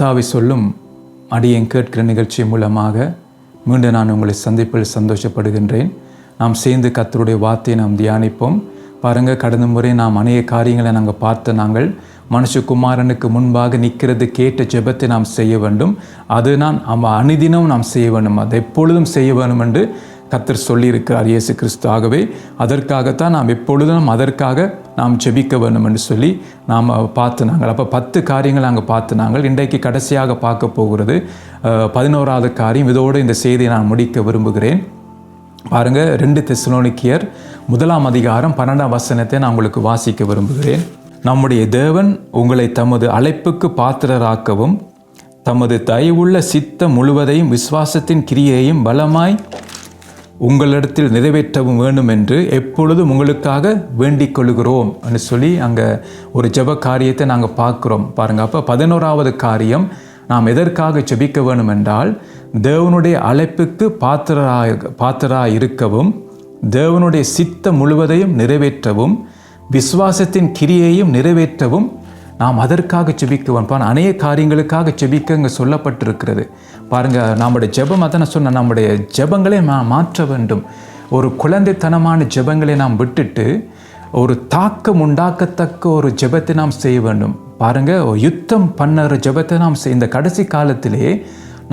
கர்த்தாவை சொல்லும் அடியேன் கேட்கிற நிகழ்ச்சி மூலமாக மீண்டும் நான் உங்களை சந்திப்பில் சந்தோஷப்படுகின்றேன். நாம் சேர்ந்து கத்தருடைய வார்த்தையை நாம் தியானிப்போம். பாருங்கள் கடந்த முறை நாம் அநேக காரியங்களை நாங்கள் பார்த்த நாங்கள் மனுஷகுமாரனுக்கு முன்பாக நிற்கிறது கேட்ட ஜெபத்தை நாம் செய்ய வேண்டும். அது நான் அவன் அனுதினம் நாம் செய்ய வேண்டும். அதை எப்பொழுதும் செய்ய வேண்டும் என்று கத்தர் சொல்லியிருக்கிறார் இயேசு கிறிஸ்து. ஆகவே அதற்காகத்தான் நாம் எப்பொழுதும் அதற்காக நாம் ஜெபிக்க வேண்டும் என்று சொல்லி நாம் பார்த்து நாங்கள். அப்போ பத்து காரியங்கள் நாங்கள் பார்த்து நாங்கள். இன்றைக்கு கடைசியாக பார்க்க போகிறது பதினோராவது காரியம். இதோடு இந்த செய்தியை நான் முடிக்க விரும்புகிறேன். பாருங்கள் ரெண்டு தெசலோனிக்கியர் முதலாம் அதிகாரம் பன்னெண்டாம் வசனத்தை நான் உங்களுக்கு வாசிக்க விரும்புகிறேன். நம்முடைய தேவன் உங்களை தமது அழைப்புக்கு பாத்திரராக்கவும் தமது தயவுள்ள சித்தம் முழுவதையும் விசுவாசத்தின் கிரியையையும் பலமாய் உங்களிடத்தில் நிறைவேற்றவும் வேண்டும் என்று எப்பொழுதும் உங்களுக்காக வேண்டிக் கொள்கிறோம் சொல்லி அங்கே ஒரு ஜெப காரியத்தை நாங்கள் பார்க்குறோம். பாருங்கள் அப்போ பதினோராவது காரியம் நாம் எதற்காக செபிக்க வேண்டும் என்றால் தேவனுடைய அழைப்புக்கு பாத்திரராக பாத்திராக இருக்கவும் தேவனுடைய சித்தம் முழுவதையும் நிறைவேற்றவும் விசுவாசத்தின் கிரியையும் நிறைவேற்றவும் நாம் அதற்காக ஜெபிக்குவோம் பாருங்க அநேக காரியங்களுக்காக செபிக்க இங்கே சொல்லப்பட்டிருக்கிறது. பாருங்க நம்முடைய ஜெபம் அதான் நான் சொன்ன நம்முடைய ஜெபங்களை மா மாற்ற வேண்டும். ஒரு குழந்தைத்தனமான ஜெபங்களை நாம் விட்டுட்டு ஒரு தாக்கம் உண்டாக்கத்தக்க ஒரு ஜெபத்தை நாம் செய்ய வேண்டும். பாருங்கள் யுத்தம் பண்ணுற ஜெபத்தை நாம் செய் இந்த கடைசி காலத்திலே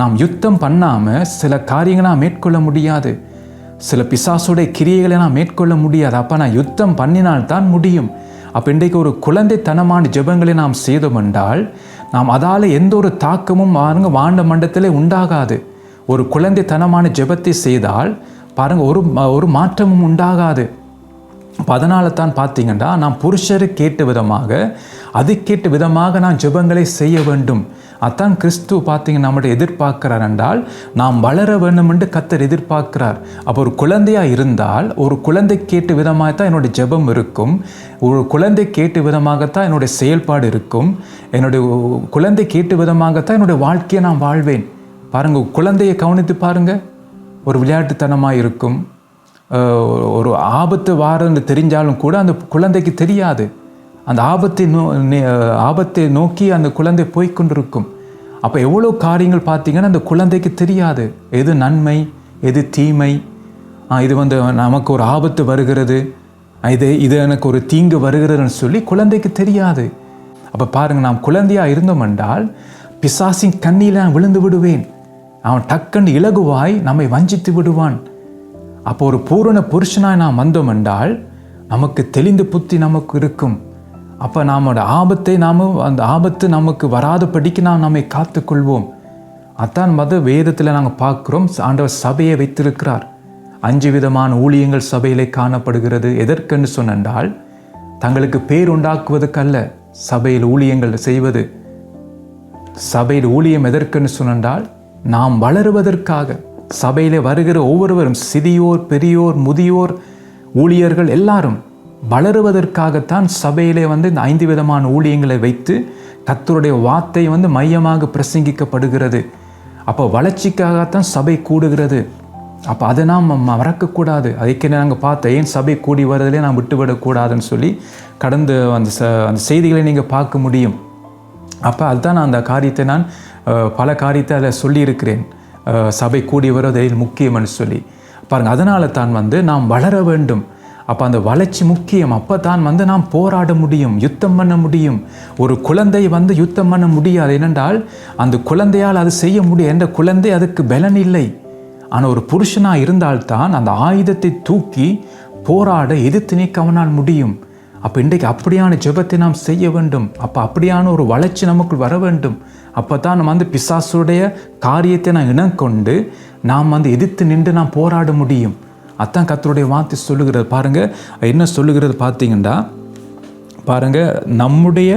நாம் யுத்தம் பண்ணாமல் சில காரியங்களை நாம் மேற்கொள்ள முடியாது. சில பிசாசுடைய கிரியைகளை நான் மேற்கொள்ள முடியாது. அப்போ நான் யுத்தம் பண்ணினால்தான் முடியும். அப்போ இன்றைக்கு ஒரு குழந்தைத்தனமான ஜெபங்களை நாம் செய்தோம் என்றால் நாம் அதால் எந்த ஒரு தாக்கமும் பாருங்கள் வாண்ட மண்டத்திலே உண்டாகாது. ஒரு குழந்தைத்தனமான ஜெபத்தை செய்தால் பாருங்கள் ஒரு ஒரு மாற்றமும் உண்டாகாது. அப்போ அதனால தான் பார்த்தீங்கன்னா நாம் புருஷருக்கு கேட்ட விதமாக அது கேட்டு விதமாக நாம் ஜெபங்களை செய்ய வேண்டும். அதான் கிறிஸ்து பார்த்தீங்க நம்முடைய எதிர்பார்க்கிறார் என்றால் நாம் வளர வேண்டும் என்று கத்தர் எதிர்பார்க்கிறார். அப்போ ஒரு குழந்தையாக இருந்தால் ஒரு குழந்தை கேட்டு விதமாக தான் என்னுடைய ஜெபம் இருக்கும். ஒரு குழந்தை கேட்டு விதமாகத்தான் என்னுடைய செயல்பாடு இருக்கும். என்னுடைய குழந்தை கேட்டு விதமாகத்தான் என்னுடைய வாழ்க்கையை நான் வாழ்வேன். பாருங்கள் குழந்தையை கவனித்து பாருங்கள் ஒரு விளையாட்டுத்தனமாக இருக்கும். ஒரு ஆபத்து வாரன்னு தெரிஞ்சாலும் கூட அந்த குழந்தைக்கு தெரியாது. அந்த ஆபத்தை நோ நே- ஆபத்தை நோக்கி அந்த குழந்தை போய்கொண்டிருக்கும் அப்போ எவ்வளோ காரியங்கள் பார்த்தீங்கன்னா அந்த குழந்தைக்கு தெரியாது. எது நன்மை எது தீமை. இது வந்து நமக்கு ஒரு ஆபத்து வருகிறது. இது இது எனக்கு ஒரு தீங்கு வருகிறதுன்னு சொல்லி குழந்தைக்கு தெரியாது. அப்போ பாருங்கள் நாம் குழந்தையாக இருந்தோம் என்றால் பிசாசின் கண்ணியில் நான் விழுந்து விடுவேன். அவன் டக்குன்னு இலகுவாய் நம்மை வஞ்சித்து விடுவான். அப்போ ஒரு பூரண புருஷனாய் நாம் வந்தோம் என்றால் நமக்கு தெளிந்த புத்தி நமக்கு இருக்கும். அப்போ நாமோட ஆபத்தை நாம் அந்த ஆபத்து நமக்கு வராதபடிக்கு நாம் நம்மை காத்துக்கொள்வோம். அதான் மத வேதத்தில் நாங்கள் பார்க்குறோம் ஆண்டவர் சபையை வைத்திருக்கிறார். அஞ்சு விதமான ஊழியங்கள் சபையிலே காணப்படுகிறது. எதற்கென்று சொன்னால் தங்களுக்கு பேர் உண்டாக்குவதற்கல்ல சபையில் ஊழியங்கள் செய்வது. சபையில் ஊழியம் எதற்கென்று சொன்னால் நாம் வளருவதற்காக சபையிலே வருகிற ஒவ்வொருவரும் சிறியோர் பெரியோர் முதியோர் ஊழியர்கள் எல்லாரும் வளருவதற்காகத்தான் சபையிலே வந்து இந்த ஐந்து விதமான ஊழியங்களை வைத்து கத்தருடைய வார்த்தை வந்து மையமாக பிரசங்கிக்கப்படுகிறது. அப்போ வளர்ச்சிக்காகத்தான் சபை கூடுகிறது. அப்போ அதை நாம் மறக்கக்கூடாது. அதுக்கு நாங்கள் பார்த்தோம் ஏன் சபை கூடி வர்றதுலேயே நாம் விட்டுவிடக்கூடாதுன்னு சொல்லி கடந்து அந்த ச அந்த செய்திகளை நீங்கள் பார்க்க முடியும். அப்போ அதுதான் நான் அந்த காரியத்தை நான் பல காரியத்தை அதில் சொல்லியிருக்கிறேன். சபை கூடி வருவதில் முக்கியம்னு சொல்லி. பாருங்கள் அதனால தான் வந்து நாம் வளர வேண்டும். அப்போ அந்த வளர்ச்சி முக்கியம். அப்போ தான் வந்து நாம் போராட முடியும் யுத்தம் பண்ண முடியும். ஒரு குழந்தை வந்து யுத்தம் பண்ண முடியாது. ஏனென்றால் அந்த குழந்தையால் அது செய்ய முடியும். என்ற குழந்தை அதுக்கு பலன் இல்லை. ஆனால் ஒரு புருஷனாக இருந்தால்தான் அந்த ஆயுதத்தை தூக்கி போராட எதிர்த்து நீக்க அவனால் முடியும். அப்போ இன்றைக்கு அப்படியான ஜெபத்தை நாம் செய்ய வேண்டும். அப்போ அப்படியான ஒரு வளர்ச்சி நமக்குள் வர வேண்டும். அப்போ தான் நம்ம வந்து பிசாசுடைய காரியத்தை நான் இனம் கொண்டு நாம் வந்து எதிர்த்து நின்று நாம் போராட முடியும். அதான் கத்தருடைய வார்த்தை சொல்லுகிறது. பாருங்கள் என்ன சொல்லுகிறது பார்த்தீங்கன்னா பாருங்கள் நம்முடைய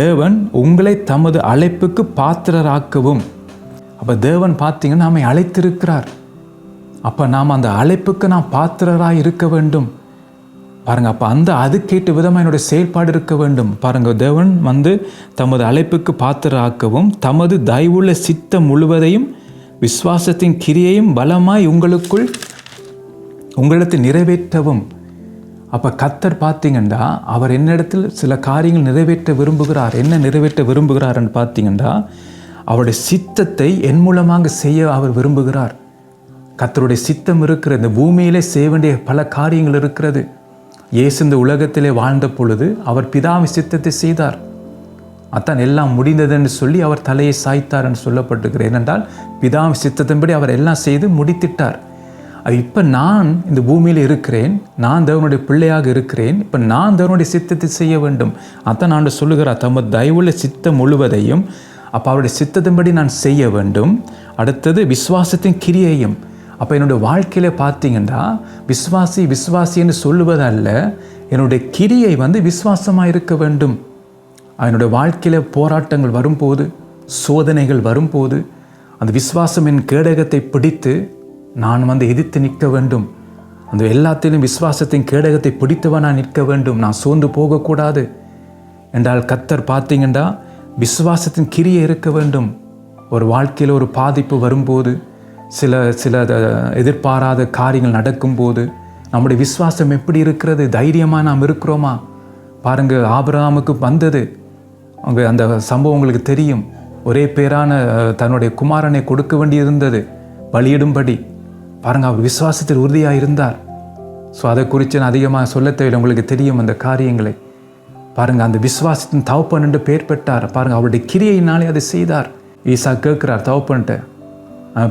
தேவன் உங்களை தமது அழைப்புக்கு பாத்திரராக்கவும். அப்போ தேவன் பார்த்தீங்கன்னா நம்மை அழைத்திருக்கிறார். அப்போ நாம் அந்த அழைப்புக்கு நாம் பாத்திரராக இருக்க வேண்டும். பாருங்கள் அப்போ அந்த அதுக்கேற்ற விதமாக என்னுடைய செயல்பாடு இருக்க வேண்டும். பாருங்கள் தேவன் வந்து தமது அழைப்புக்கு பாத்திராக்கவும் தமது தயவுள்ள சித்தம் முழுவதையும் விசுவாசத்தின் கிரியையும் பலமாய் உங்களுக்குள் உங்களிடத்தில் நிறைவேற்றவும். அப்போ கத்தர் பார்த்தீங்கன்னா அவர் என்னிடத்தில் சில காரியங்கள் நிறைவேற்ற விரும்புகிறார். என்ன நிறைவேற்ற விரும்புகிறார்ன்னு பார்த்தீங்கன்னா அவருடைய சித்தத்தை என் மூலமாக செய்ய அவர் விரும்புகிறார். கத்தருடைய சித்தம் இருக்கிற இந்த பூமியிலே செய்ய வேண்டிய பல காரியங்கள் இருக்கிறது. இயேசு இந்த உலகத்திலே வாழ்ந்த பொழுது அவர் பிதாவின் சித்தத்தை செய்தார். அத்தான் எல்லாம் முடிந்ததுன்னு சொல்லி அவர் தலையை சாய்த்தார் என்று சொல்லப்பட்டிருக்கிறார் ஏனென்றால் பிதாவின் சித்தத்தின்படி அவர் எல்லாம் செய்து முடித்திட்டார். அது இப்போ நான் இந்த பூமியில் இருக்கிறேன் நான் தேவனுடைய பிள்ளையாக இருக்கிறேன் இப்போ நான் தேவனுடைய சித்தத்தை செய்ய வேண்டும். அதான் நான் சொல்லுகிறார் தமது தயவுள்ள சித்தம் முழுவதையும் அப்போ அவருடைய சித்தத்தின்படி நான் செய்ய வேண்டும். அடுத்தது விசுவாசத்தின் கிரியையும். அப்போ என்னுடைய வாழ்க்கையில் பார்த்தீங்கன்னா விஸ்வாசி விஸ்வாசின்னு சொல்லுவதல்ல என்னுடைய கிரியை வந்து விசுவாசமாக இருக்க வேண்டும். என்னுடைய வாழ்க்கையில் போராட்டங்கள் வரும்போது சோதனைகள் வரும்போது அந்த விஸ்வாசம் என் கேடகத்தை பிடித்து நான் வந்து எதிர்த்து நிற்க வேண்டும். அந்த எல்லாத்திலும் விசுவாசத்தின் கேடகத்தை பிடித்தவன் நான் நிற்க வேண்டும். நான் சோர்ந்து போகக்கூடாது. என்றால் கத்தர் பார்த்தீங்கன்னா விசுவாசத்தின் கிரியை இருக்க வேண்டும். ஒரு வாழ்க்கையில் ஒரு பாதிப்பு வரும்போது சில சில எதிர்பாராத காரியங்கள் நடக்கும்போது நம்முடைய விசுவாசம் எப்படி இருக்கிறது? தைரியமாக நாம் இருக்கிறோமா? பாருங்கள் ஆபராமுக்கு வந்தது. அங்கே அந்த சம்பவம் உங்களுக்கு தெரியும். ஒரே பேரான தன்னுடைய குமாரனை கொடுக்க வேண்டியிருந்தது. பலியிடும்படி. பாருங்க அவர் விசுவாசத்தில் உறுதியாக இருந்தார் ஸோ அதை குறித்து நான் அதிகமாக சொல்ல தேவையில்லை. உங்களுக்கு தெரியும் அந்த காரியங்களை. பாருங்க அந்த விசுவாசத்தின் தவப்பன் என்று பெயர் பெற்றார். பாருங்க அவருடைய கிரியையினாலே அதை செய்தார். ஈசா கேட்குறார் தவப்பன்ட்டு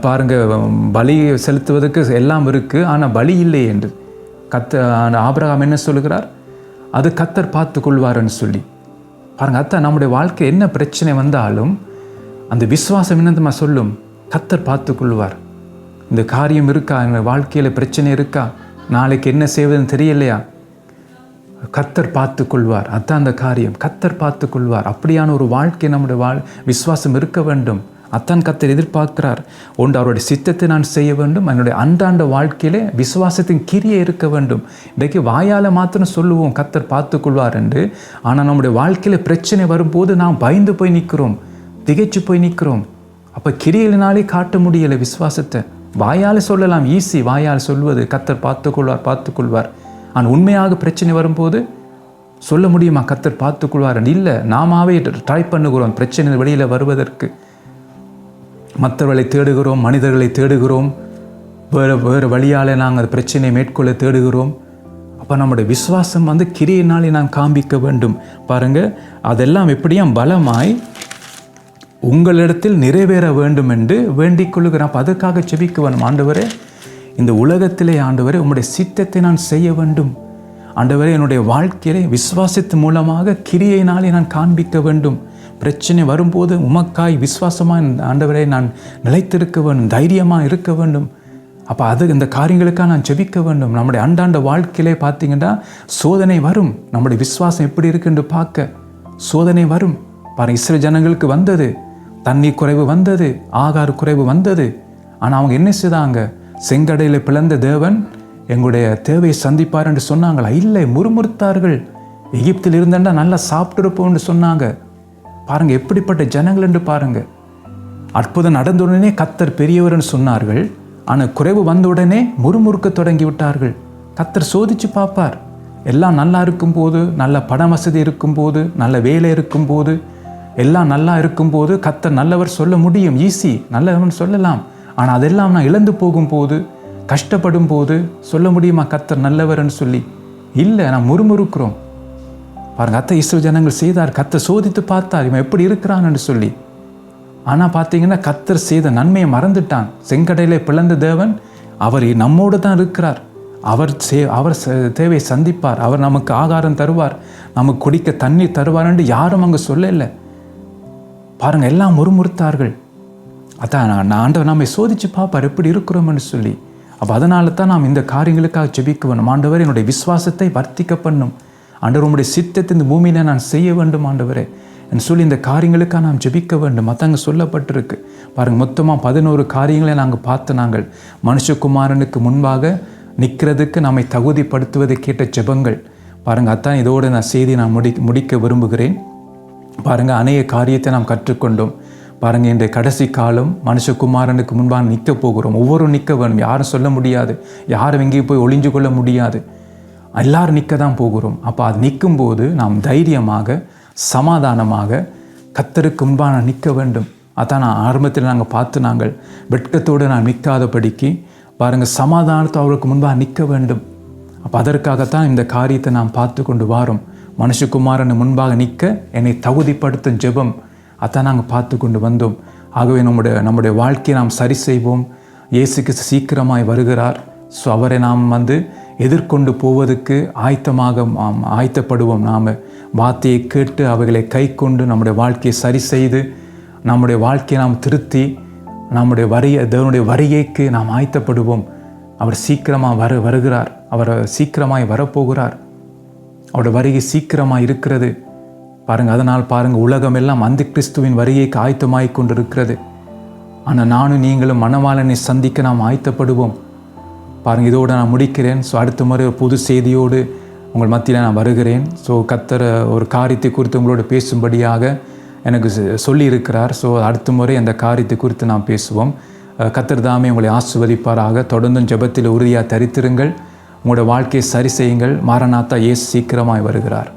பாருங்கள் பாருங்க பலி செலுத்துவதற்கு எல்லாம் இருக்கு ஆனால் பலி இல்லை என்று. கத்த ஆன ஆபிரகாம் என்ன சொல்லுகிறார்? அது கத்தர் பார்த்து கொள்வார்னு சொல்லி. பாருங்க அத்தா நம்முடைய வாழ்க்கை என்ன பிரச்சனை வந்தாலும் அந்த விசுவாசம் என்னதுமா சொல்லும்? கத்தர் பார்த்து கொள்வார். இந்த காரியம் இருக்கா? எங்கள் வாழ்க்கையில் பிரச்சனை இருக்கா? நாளைக்கு என்ன செய்வதுன்னு தெரியலையா? கத்தர் பார்த்து கொள்வார் அதான் அந்த காரியம். கத்தர் பார்த்து கொள்வார் அப்படியான ஒரு வாழ்க்கை நம்முடைய வாழ் விசுவாசம் இருக்க வேண்டும். அத்தான் கத்தர் எதிர்பார்க்கிறார். ஒன்று அவருடைய சித்தத்தை நான் செய்ய வேண்டும். என்னுடைய அன்றாண்ட வாழ்க்கையிலே விசுவாசத்தின் கிரியை இருக்க வேண்டும். இன்றைக்கு வாயால் மாத்திரம் சொல்லுவோம் கத்தர் பார்த்து கொள்வார் என்று. ஆனால் நம்முடைய வாழ்க்கையில் பிரச்சனை வரும்போது நாம் பயந்து போய் நிற்கிறோம் திகைச்சு போய் நிற்கிறோம் அப்போ கிரியலினாலே காட்ட முடியலை விசுவாசத்தை. வாயால் சொல்லலாம் ஈஸி. வாயால் சொல்வது கத்தர் பார்த்துக்கொள்வார் பார்த்துக்கொள்வார். ஆனால் உண்மையாக பிரச்சனை வரும்போது சொல்ல முடியுமா? கத்தர் பார்த்துக்கொள்வார். இல்லை நாமாவே ட்ரை பண்ணுகிறோம் பிரச்சனை வெளியில் வருவதற்கு. மற்றவர்களை தேடுகிறோம் மனிதர்களை தேடுகிறோம். வேறு வேறு வழியால் நாங்கள் அந்த பிரச்சனையை மேற்கொள்ள தேடுகிறோம். அப்போ நம்முடைய விசுவாசம் வந்து கிரியினாலே நான் காண்பிக்க வேண்டும். பாருங்கள் அதெல்லாம் எப்படியும் பலமாய் உங்களிடத்தில் நிறைவேற வேண்டும் என்று வேண்டிக் கொள்ளுகிறேன். அப்போ அதற்காக செபிக்க ஆண்டவரே. இந்த உலகத்திலே ஆண்டவரே உம்முடைய சித்தத்தை நான் செய்ய வேண்டும். ஆண்டவரே என்னுடைய வாழ்க்கையிலே விசுவாசத்து மூலமாக கிரியையினாலே நான் காண்பிக்க வேண்டும். பிரச்சனை வரும்போது உமக்காய் விசுவாசமாக ஆண்டவரே நான் நிலைத்திருக்க வேண்டும் தைரியமாக இருக்க வேண்டும். அப்போ அது இந்த காரியங்களுக்காக நான் ஜெபிக்க வேண்டும். நம்முடைய அண்டாண்ட வாழ்க்கையிலே பார்த்தீங்கன்னா சோதனை வரும். நம்முடைய விசுவாசம் எப்படி இருக்குன்னு பார்க்க. சோதனை வரும். பாரு இஸ்ரே ஜனங்களுக்கு வந்தது. தண்ணீர் குறைவு வந்தது ஆகார குறைவு வந்தது. ஆனால் அவங்க என்ன செய்தாங்க? செங்கடையில் பிளந்த தேவன் எங்களுடைய தேவையை சந்திப்பார் என்று சொன்னாங்களா? இல்லை முறுமுறுத்தார்கள். எகிப்தில் இருந்தேன்டா நல்லா சாப்பிட்டுருப்போம்னு சொன்னாங்க. பாருங்க எப்படிப்பட்ட ஜனங்கள் என்று பாருங்க. அற்புதம் நடந்த உடனே கத்தர் பெரியவர்னு சொன்னார்கள். ஆனால் குறைவு வந்த உடனே முறுமுறுக்க தொடங்கி விட்டார்கள் கத்தர் சோதிச்சு பார்ப்பார். எல்லாம் நல்லா இருக்கும்போது நல்ல பண வசதி இருக்கும்போது நல்ல வேலை இருக்கும்போது எல்லாம் நல்லா இருக்கும்போது கத்தர் நல்லவர் சொல்ல முடியும். ஈஸி நல்லவன் சொல்லலாம். ஆனால் அதெல்லாம் நான் இழந்து போகும்போது கஷ்டப்படும் போது சொல்ல முடியுமா கத்தர் நல்லவர்னு சொல்லி? இல்லை நான் முறுமுறுக்கிறோம். பாருங்கள் அத்தை இஸ்ரோ ஜனங்கள் செய்தார். கத்தை சோதித்து பார்த்தார். இவன் எப்படி இருக்கிறான்னு சொல்லி. ஆனால் பார்த்தீங்கன்னா கத்தர் செய்த நன்மையை மறந்துட்டான். செங்கடையிலே பிளந்த தேவன் அவர் நம்மோடு தான் இருக்கிறார். அவர் சே அவர் ச- தேவையை சந்திப்பார். அவர் நமக்கு ஆகாரம் தருவார். நமக்கு குடிக்க தண்ணீர் தருவார் என்று யாரும் அங்கே சொல்லலை. பாருங்கள் எல்லாம் முறுமுறுத்தார்கள். அதான் நான் நான் ஆண்டவர் நாம் சோதிச்சு பார்ப்பார் எப்படி இருக்கிறோம்னு சொல்லி. அப்போ அதனால தான் நாம் இந்த காரியங்களுக்காக ஜெபிக்க வேணும் ஆண்டவர் என்னுடைய விசுவாசத்தை வர்த்திக்க பண்ணும். ஆண்டவர் உங்களுடைய சித்தத்தை இந்த பூமியில நான் செய்ய வேண்டும் ஆண்டவரே. என்று சொல்லி இந்த காரியங்களுக்காக நாம் ஜெபிக்க வேண்டும். அதாங்க சொல்லப்பட்டிருக்கு. பாருங்கள் மொத்தமாக பதினோரு காரியங்களை நாங்கள் பார்த்து நாங்கள் மனுஷகுமாரனுக்கு முன்பாக நிற்கிறதுக்கு நம்மை தகுதிப்படுத்துவதை கேட்ட ஜெபங்கள். பாருங்கள் அதான் இதோடு நான் செய்தி நான் முடி முடிக்க விரும்புகிறேன். பாருங்க அநேக காரியத்தை நாம் கற்றுக்கொண்டோம். பாருங்க இந்த கடைசி காலம் மனுஷகுமாரனுக்கு முன்பாக நிற்க போகிறோம். ஒவ்வொரு நிற்க வேணும். யாரும் சொல்ல முடியாது. யாரும் எங்கேயும் போய் ஒளிஞ்சு கொள்ள முடியாது. எல்லாரும் நிற்க தான் போகிறோம். அப்போ அது நிற்கும்போது நாம் தைரியமாக சமாதானமாக கத்தருக்கு முன்பாக நிற்க வேண்டும். அதான் நான் ஆரம்பத்தில் நாங்கள் பார்த்து நாங்கள் வெட்கத்தோடு நான் நிற்காதபடிக்கு பாருங்கள் சமாதானத்தை அவருக்கு முன்பாக நிற்க வேண்டும். அப்போ அதற்காகத்தான் இந்த காரியத்தை நாம் பார்த்து கொண்டு வாரோம். மனுஷகுமாரன் முன்பாக நிற்க என்னை தகுதிப்படுத்தும் ஜெபம் அதான் நாங்கள் பார்த்து கொண்டு வந்தோம். ஆகவே நம்முடைய நம்முடைய வாழ்க்கையை நாம் சரி செய்வோம். இயேசுக்கு சீக்கிரமாய் வருகிறார். ஸோ அவரை நாம் வந்து எதிர்கொண்டு போவதற்கு ஆயத்தமாக ஆயத்தப்படுவோம் நாம். வார்த்தையை கேட்டு அவைகளை கை கொண்டு நம்முடைய வாழ்க்கையை சரி செய்து நம்முடைய வாழ்க்கையை நாம் திருத்தி நம்முடைய வரிய தேவனுடைய வரியைக்கு நாம் ஆயத்தப்படுவோம். அவர் சீக்கிரமாக வரு வருகிறார். அவர் சீக்கிரமாய் வரப்போகிறார். அவரோட வருகை சீக்கிரமாக இருக்கிறது. பாருங்கள் அதனால் பாருங்கள் உலகமெல்லாம் அந்த கிறிஸ்துவின் வருகைக்கு ஆயத்தமாய் கொண்டிருக்கிறது. ஆனால் நானும் நீங்களும் மணவாளனை சந்திக்க நாம் ஆயத்தப்படுவோம். பாருங்கள் இதோடு நான் முடிக்கிறேன். ஸோ அடுத்த முறை ஒரு புது செய்தியோடு உங்கள் மத்தியில் நான் வருகிறேன். ஸோ கத்தர் ஒரு காரியத்தை குறித்து உங்களோட பேசும்படியாக எனக்கு சொல்லியிருக்கிறார். ஸோ அடுத்த முறை அந்த காரியத்தை குறித்து நாம் பேசுவோம். கத்தர் தாமே உங்களை ஆசிர்வதிப்பாராக. தொடர்ந்தும் ஜெபத்தில் உறுதியாக தரித்திருங்கள். உங்களோட வாழ்க்கையை சரி செய்யுங்கள். மாரநாத்தா இயேசு சீக்கிரமாய் வருகிறார்.